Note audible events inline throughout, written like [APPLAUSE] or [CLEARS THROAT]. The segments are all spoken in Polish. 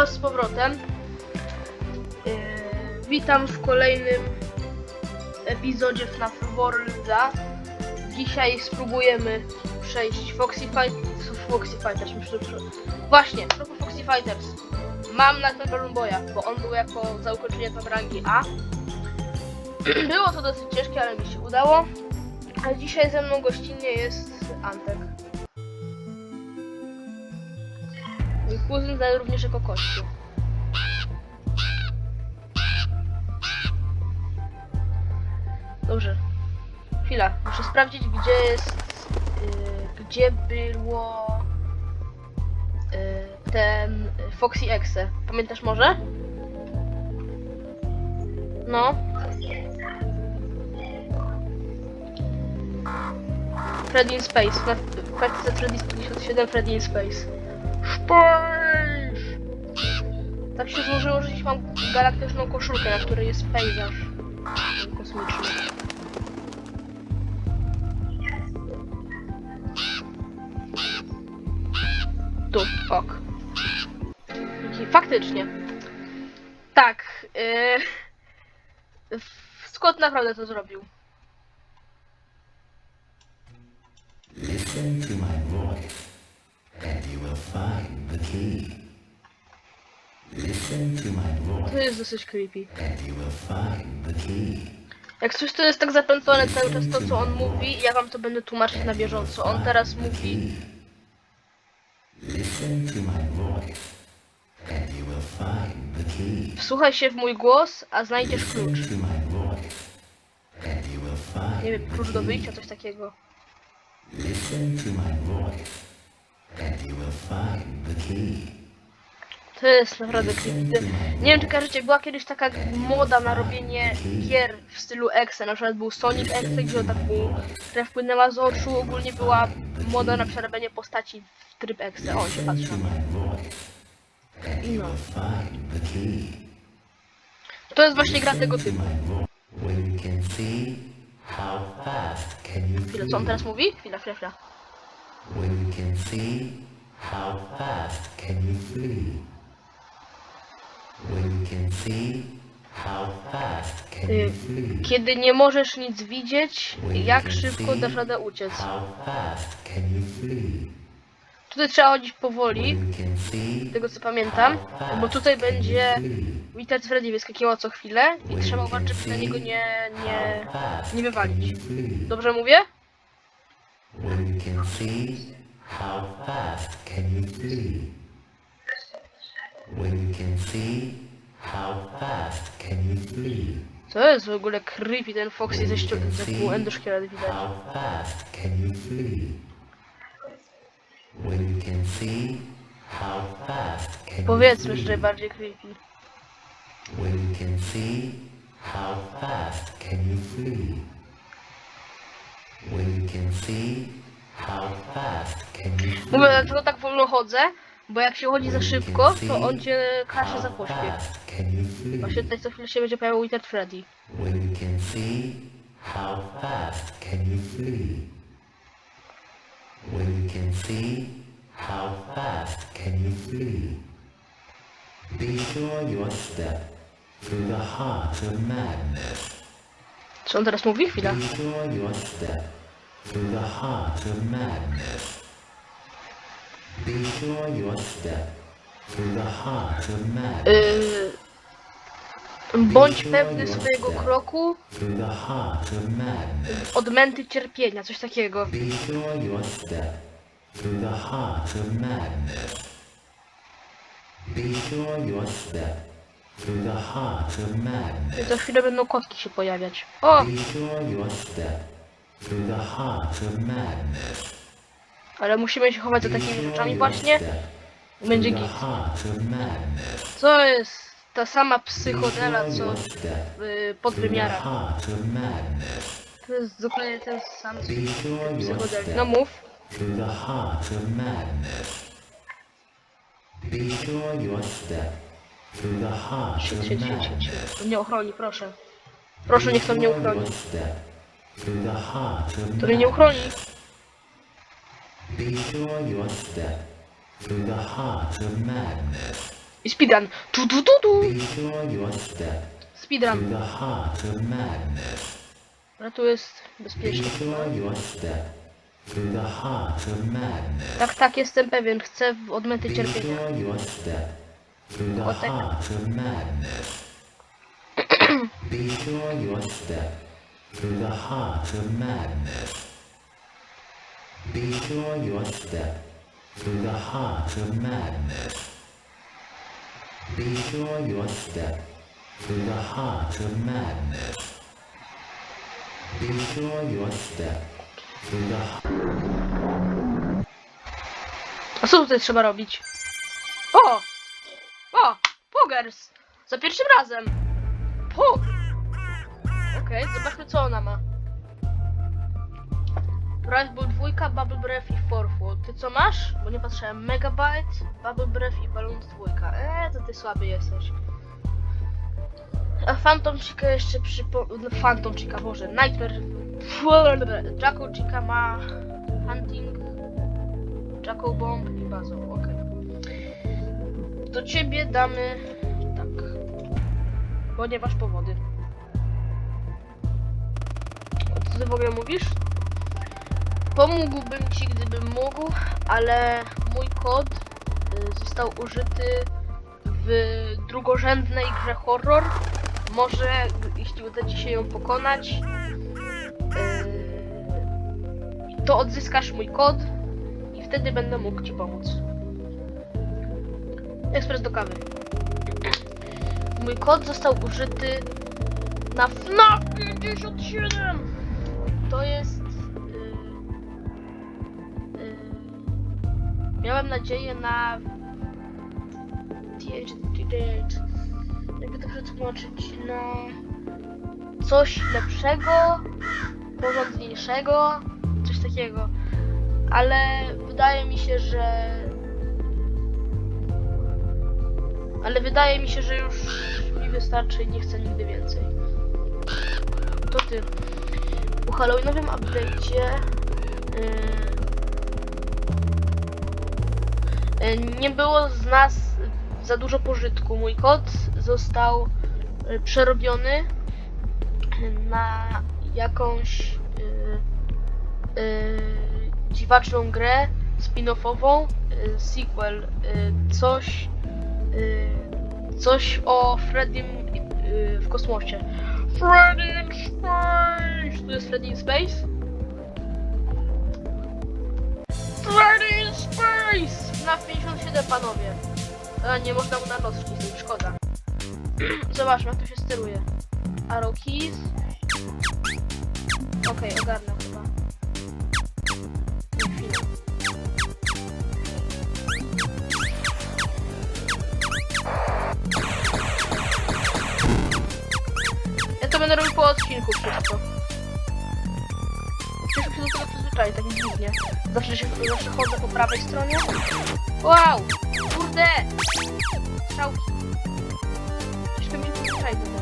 was z powrotem. Yy, witam w kolejnym epizodzie FNAF Worlda. Dzisiaj spróbujemy przejść Foxy Fight... Foxy Fighters, myślę, że... Właśnie, propos Foxy Fighters. Mam na Balloon Boya, bo on był jako za ukończenie tam rangi A. [CLEARS THROAT] Było to dosyć ciężkie, ale mi się udało. A dzisiaj ze mną gościnnie jest Antek. Daje również jako kościół. Dobrze. Chwila, muszę sprawdzić gdzie jest. Yy, gdzie było. Yy, ten Foxy Exe. Pamiętasz może? No. Freddy in Space. W kartce Freddy 57 Freddy in Space. Space! Tak się złożyło, że dziś mam galaktyczną koszulkę, na której jest pejzaż kosmiczny. Tu, ok. I Faktycznie. Tak. Yy... Scott naprawdę to zrobił. Listen to my voice, and you will find the key. Listen to my To voice, jest dosyć creepy. and you will find the key. Jak coś to jest tak zapętlone cały czas to, co on mówi, ja wam to będę tłumaczyć na bieżąco. On teraz mówi... Listen to my voice, and you will find the key. Wsłuchaj się w mój głos, a znajdziesz klucz. Listen to my voice, and you will find Nie wiem, klucz do wyjścia, coś takiego. Listen to my voice, and you will find the key. To jest naprawdę creepy. Nie wiem, czy kojarzycie, była kiedyś taka moda na robienie gier w stylu Exe. Na przykład był Sonic Exe, gdzie taką krew płynęła z oczu. Ogólnie była moda na przerabianie postaci w tryb Exe. O, on się patrzy. No. To jest właśnie gra tego typu. Chwilę, co on teraz mówi? Chwila, chwila, chwila. When you can see how fast can you flee? When you can see how fast can you flee? Kiedy nie możesz nic widzieć, jak szybko dasz radę uciec? How fast can you flee? Tutaj trzeba chodzić powoli, When you can see z tego co pamiętam, bo tutaj będzie Witet Freddy wyskakiwał co chwilę i trzeba uważać, żeby na niego nie, nie, fast nie wywalić. flee. Dobrze mówię? When you can see how fast can you flee? When you can see how fast can you flee? To jest w ogóle creepy ten Foxy ze ścią- ze pół endoszkielet widać. How fast can you flee? When you can see how fast can Powiedzmy, you że flee? najbardziej creepy. When you can see how fast can you flee? When you can see how fast can you flee? Mówię, dlaczego tak wolno chodzę? Bo jak się chodzi za szybko, to on cię każe za pośpiech. Właśnie tutaj co chwilę się będzie pojawiał Witet Freddy. How fast can you flee? When you can see how fast can you flee? Be sure your step through the heart of madness. Co on teraz mówi? Chwila. Be sure your step through the heart of madness. Be sure your step through the heart of madness. Yy, bądź pewny swojego kroku Through the heart of madness. od męty cierpienia, coś takiego. Be sure your step through the heart of madness. Be sure your step through the heart of madness. I za chwilę będą kotki się pojawiać. O! Be sure your step through the heart of madness. Ale musimy się chować za takimi rzeczami właśnie. Będzie git. Co jest ta sama psychodela, co w pod through the wymiarach. heart of madness. To jest dokładnie ten sam psychodel. No mów. siedź, siedź, siedź. madness. siedź. Mnie ochroni, proszę. Proszę, niech to mnie uchroni. To mnie nie uchroni. Be sure your step through the heart of madness. I speedrun. Tu, tu, tu, tu. Be sure your step Speedrun. through the heart of madness. Ale tu jest Be bezpiecznie. sure your step through the heart of madness. Tak, tak, jestem pewien. Chcę w odmęty Be cierpienia. sure your step through the Kotek. heart of madness. [CLEARS THROAT] Be sure your step through the heart of madness. Be sure your step through the heart of madness. Be sure your step through the heart of madness. Be sure your step through the A co tutaj trzeba robić? O! O! Pogers! Za pierwszym razem! Pog! Okej, zobaczmy co ona ma. Price Bull 2, Bubble Breath i Forfall. Ty co masz? Bo nie patrzyłem. Megabyte, Bubble Breath i Balloon 2. Eee, to ty słaby jesteś. A Phantom Chica jeszcze przypo... no, Phantom Chica, Boże. Nightmare... Jacko Chica ma... Hunting... Jacko Bomb i Bazo, okej. Do ciebie damy tak. Ponieważ powody. Co ty w ogóle mówisz? Pomógłbym ci, gdybym mógł, ale mój kod y, został użyty w drugorzędnej grze horror. Może, jeśli uda ci się ją pokonać, y, to odzyskasz mój kod i wtedy będę mógł ci pomóc. Ekspres do kawy. Mój kod został użyty na FNAF 57! To jest... miałem nadzieję na... Jakby to przetłumaczyć na... Coś lepszego, porządniejszego, coś takiego ale wydaje mi się, że. Ale wydaje mi się, że już mi wystarczy i nie chcę nigdy więcej. To ty. Po Halloweenowym update'cie yy, nie było z nas za dużo pożytku. Mój kod został yy, przerobiony na jakąś yy, yy, dziwaczną grę spin-offową, y, sequel, y, coś, y, coś o Freddym y, w kosmosie. Freddy in Space! Tu jest Freddy in Space? Freddy in Space! Na 57 panowie. A nie można mu na kostki zrobić, szkoda. [CLEARS THROAT] Zobaczmy jak to się steruje. Arrow keys. Okej, ogarnę chyba. Ja to będę robił po odcinku wszystko. Przyzwyczaić, tak dziwnie. Zawsze się zawsze chodzę po prawej stronie. Wow! Kurde! Strzałki. Ciężko mi się przyzwyczaić do tego.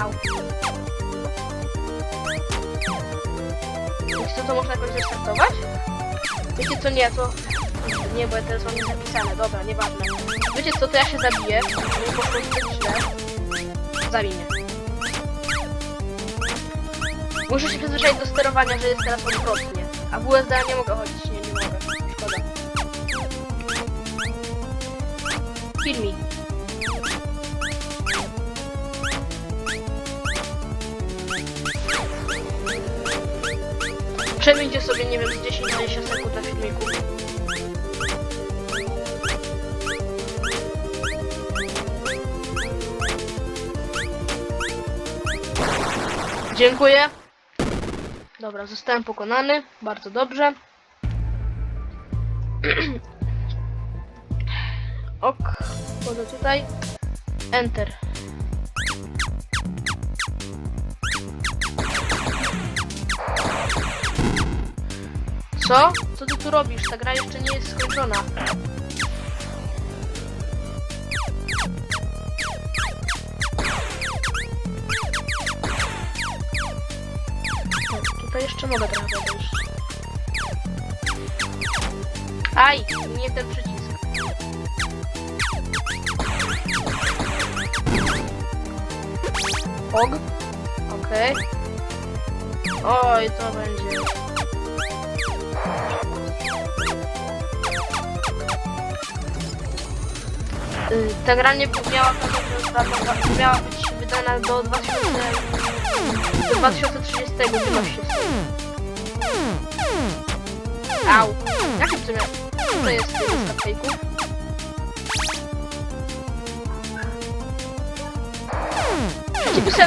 Au. Wiecie co, to można jakoś zrestartować? Wiecie co, nie, to... Nie, bo ja teraz mam nie zapisane, dobra, nieważne. Wiecie co, to ja się zabiję, nie poszło zbyt źle. Zabij mnie. Muszę się przyzwyczaić do sterowania, że jest teraz odwrotnie. A w USD nie mogę chodzić, nie, nie mogę. Szkoda. Kill me. Sobie, nie wiem, z 10-20 sekund na filmiku. Dziękuję. Dobra, zostałem pokonany. Bardzo dobrze. [CLEARS THROAT] Ok, wchodzę tutaj. Enter. Co? Co ty tu robisz? Ta gra jeszcze nie jest skończona. Tutaj jeszcze mogę trochę podejść. Aj, nie ten przycisk. Og. Okej. Oj, to będzie. Y, Ta gra nie miała, miała być wydana do 2000, do 2030 chyba wszystko. Au! Jakie to miał? Co jest lista fejków? Przepisy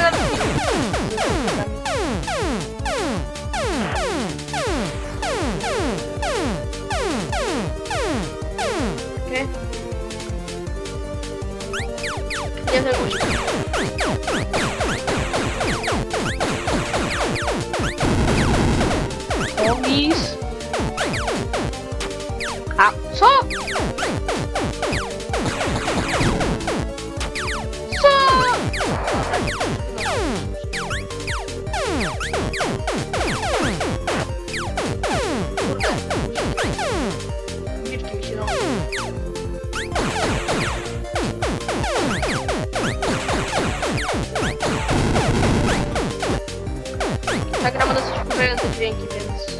dosyć wkurzające dźwięki, więc...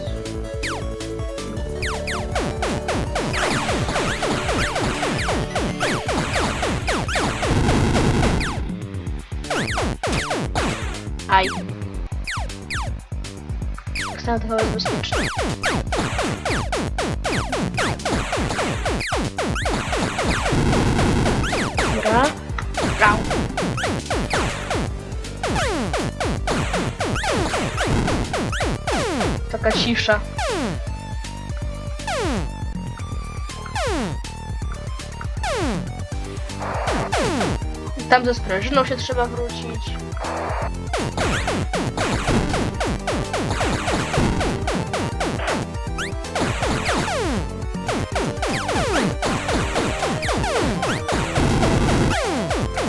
Aj. Kształt chyba jest bezpieczny. Dobra. Brał. Taka cisza. Tam ze sprężyną się trzeba wrócić.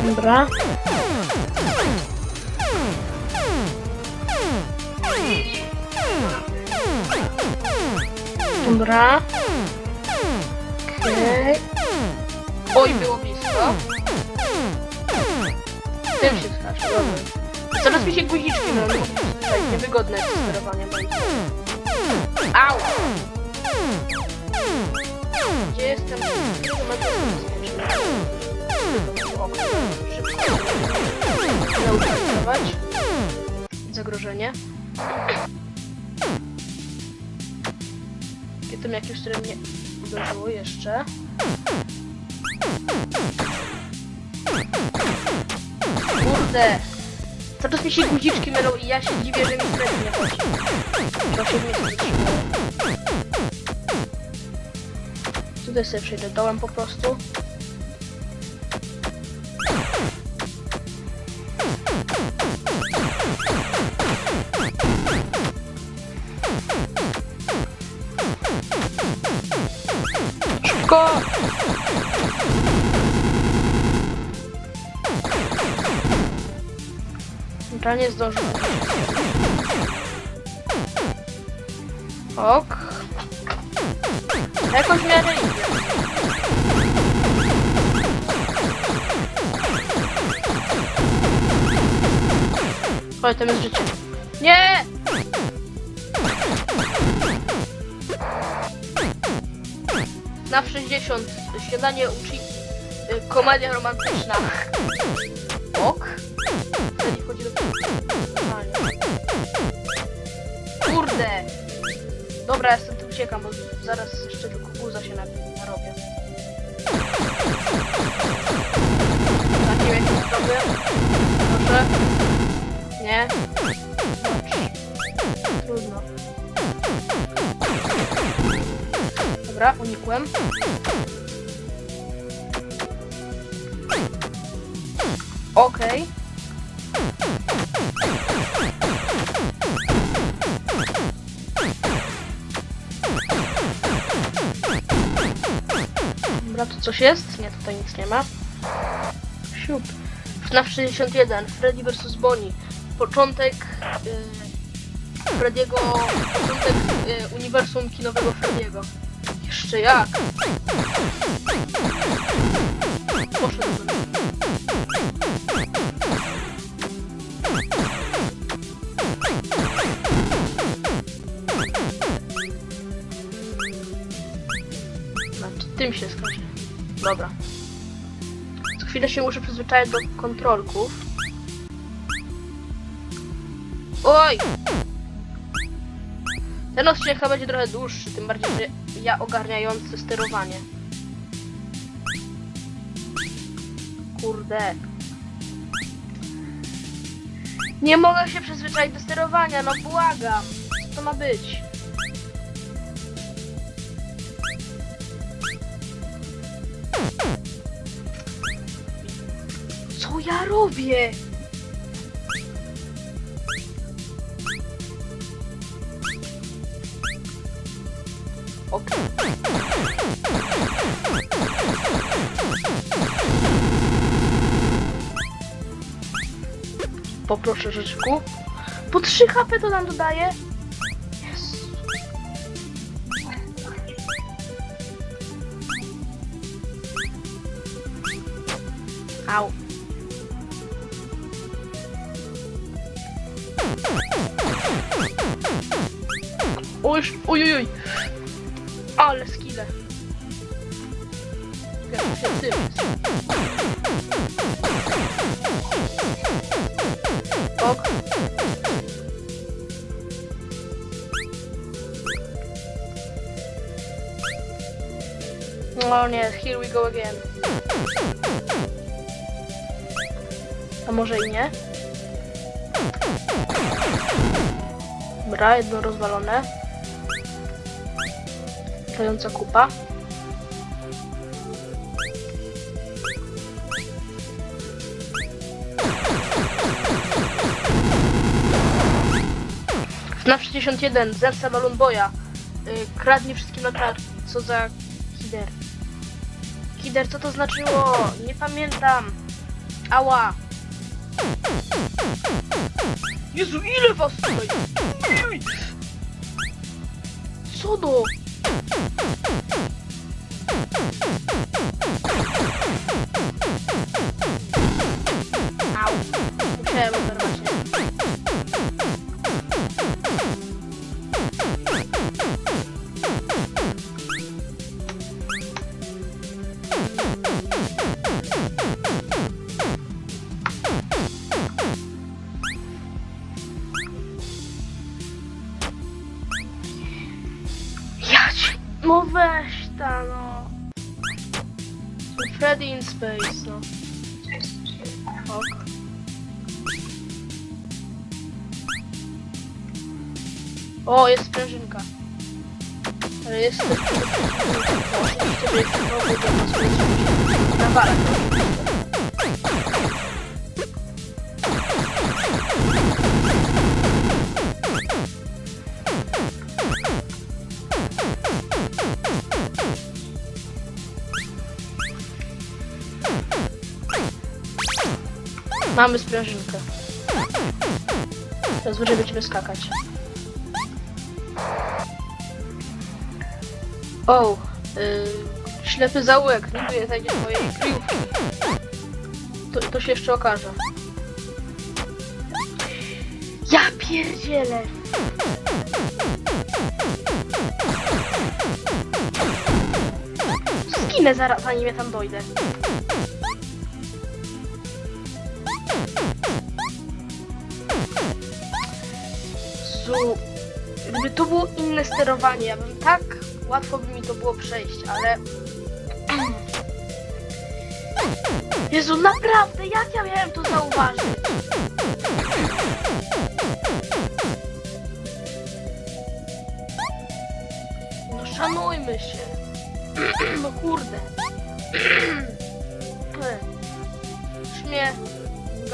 Dobra. Dobra. Okej. Oj, było blisko. Tym się skacze, dobra. Coraz mi się guziczki robią. Tutaj niewygodne jest sterowanie będzie. Au! Gdzie jestem? Kilometr bezpieczny. Okno. Szybko. Neutralizować. Zagrożenie. Tym jakimś, które mnie uderzyło jeszcze. Kurde! Cały czas mi się guziczki mylą i ja się dziwię, że mi stres nie chodzi. To się mnie wstrzymało. Tutaj sobie przejdę dołem po prostu. Szybko! Dobra, nie zdążę. Ok. Jakoś miarę. Oj, tam jest życie. Nie! Na 60. Śniadanie uczy... y, Komedia romantyczna. Ok. Wchodzi do... Kurde! Dobra, ja stąd uciekam, bo zaraz jeszcze tylko guza się narobię. Takim jakimś zrobię. Proszę. Nie. Trudno. Dobra, unikłem. Okej. Dobra, tu coś jest? Nie, tutaj nic nie ma. Siup. FNAF 61, Freddy vs. Bonnie. Początek y, Frediego, początek y, uniwersum kinowego Frediego. Jeszcze jak? Poszedł. Znaczy, tym się skończy. Dobra. Co chwilę się muszę przyzwyczaić do kontrolków. Oj! Ten odcinek chyba będzie trochę dłuższy, tym bardziej, że ja ogarniający sterowanie. Kurde. Nie mogę się przyzwyczaić do sterowania, no błagam. Co to ma być? Co ja robię? Poproszę rzeczku. Po 3 HP to nam dodaje. Yes. Au. Oj, oj, oj. O nie, here we go again. A może i nie? Dobra, jedno rozwalone. Latająca kupa. FNAF 61, Zemsta Balloon Boya. Yy, kradnie wszystkim latarki. Co za kider. Kider, co to znaczyło? Nie pamiętam. Ała. Jezu, ile was tutaj? Co do? O, jest sprężynka. Ale jest że jest nowy do nas Nawala. Mamy sprężynkę. Zazwyczaj będziemy skakać. O, yy, ślepy zaułek, niby znajdzie swojej kryjówki. To, to się jeszcze okaże. Ja pierdzielę! Zginę zaraz, zanim ja tam dojdę. Zu... Gdyby to było inne sterowanie, ja bym tak łatwo by mi to było przejść, ale... [CLEARS THROAT] Jezu, naprawdę, jak ja miałem to zauważyć? No szanujmy się. [CLEARS THROAT] No kurde. [CLEARS THROAT] Szmie w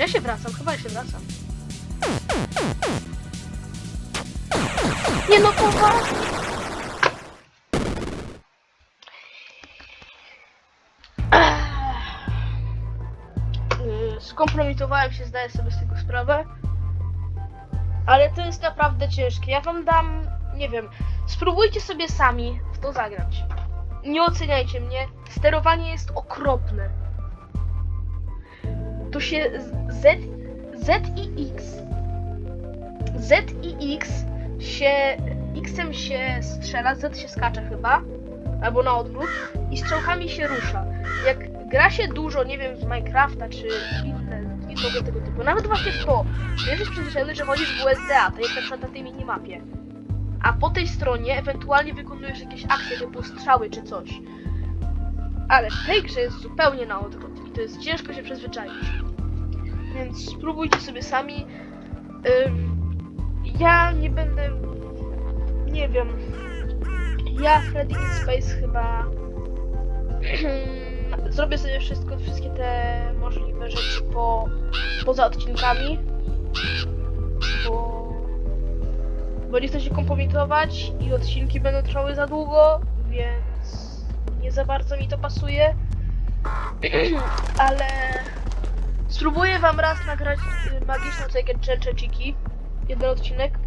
Czy ja się wracam? Chyba się wracam. Nie no poważnie. Ech. skompromitowałem się, zdaję sobie z tego sprawę. Ale to jest naprawdę ciężkie. Ja wam dam, nie wiem, spróbujcie sobie sami w to zagrać. Nie oceniajcie mnie. Sterowanie jest okropne. To się z, Z i X. Z i X się. X-em się strzela, Z się skacze chyba. Albo na odwrót. I strzałkami się rusza. Jak gra się dużo, nie wiem, w Minecrafta czy inne, innego tego typu. Nawet właśnie w to. to Jesteś przyzwyczajony, że chodzisz w USDA, tak jak na przykład na tej minimapie. A po tej stronie ewentualnie wykonujesz jakieś akcje typu strzały czy coś. Ale w tej grze jest zupełnie na odwrót i to jest ciężko się przyzwyczaić. Więc spróbujcie sobie sami. Ja nie będę. Nie wiem. Ja Freddy in Space chyba. [CLEARS THROAT] Zrobię sobie wszystko, wszystkie te możliwe rzeczy po, poza odcinkami. Bo, bo nie chcę się kompromitować i odcinki będą trwały za długo, więc nie za bardzo mi to pasuje. [CLEARS THROAT] Ale spróbuję wam raz nagrać y, magiczną cegę Czenczeciki. Jeden odcinek.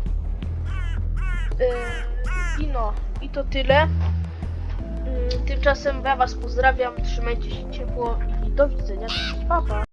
Yy, I no, i to tyle. Mm, Tymczasem ja was pozdrawiam, trzymajcie się ciepło i do widzenia. Pa, pa.